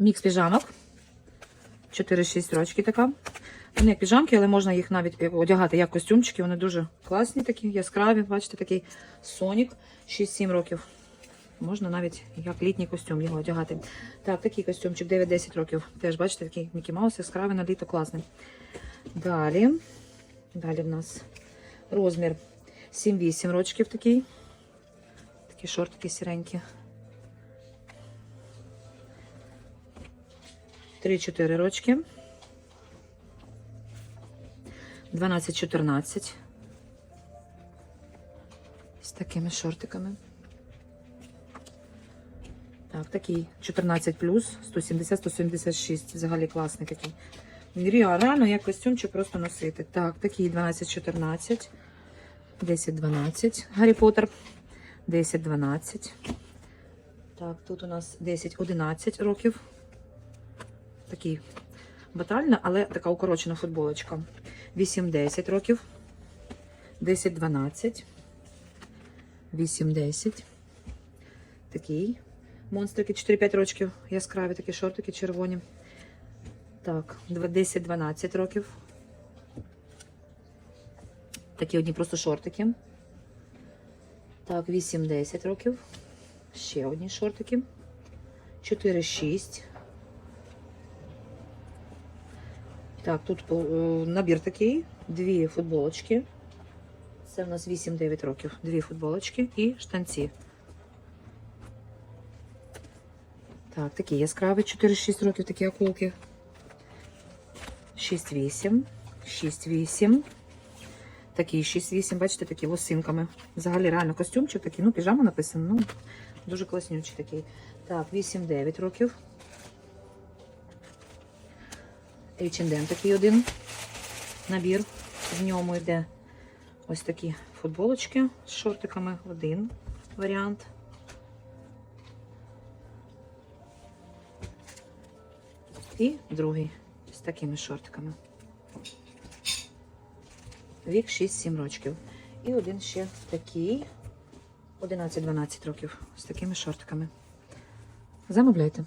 Мікс піжамок. 4-6 рочки така. Вони як піжамки, але можна їх навіть одягати як костюмчики. Вони дуже класні такі, яскраві. Бачите, такий Сонік 6-7 років. Можна навіть як літній костюм його одягати. Так, такий костюмчик 9-10 років. Теж, бачите, такий Мікі Маус, яскравий на літо класний. Далі. Далі в нас розмір 7-8 рочків такий. Такі шортики сіренькі. 3-4 рочки. 12-14. З такими шортиками. Так, такий 14 плюс, 170-176. Взагалі класний такий. Реально як костюмчик просто носити. Так, такий 12-14. 10-12. Гаррі Поттер. 10-12. Так, тут у нас 10-11 років. Такий батальна, але така укорочена футболочка. 8-10 років. 10-12. 8-10. Такий. Монстрики 4-5 років. Яскраві такі шортики червоні. Так, 10-12 років. Такі одні просто шортики. Так, 8-10 років. Ще одні шортики. 4-6. Так, тут е, набір такий. Дві футболочки. Це в нас 8-9 років. Дві футболочки і штанці. Так, такі яскраві 4-6 років, такі акулки. 6-8. 6-8. Такий 6-8, бачите, такі лосинками. Взагалі реально костюмчик такий, ну, піжама написано, ну, дуже класнючий такий. Так, 8-9 років. H&M такий один набір. В ньому йде ось такі футболочки з шортиками. Один варіант. І другий з такими шортиками. Вік 6-7 років. І один ще такий 11-12 років з такими шортиками. Замовляйте.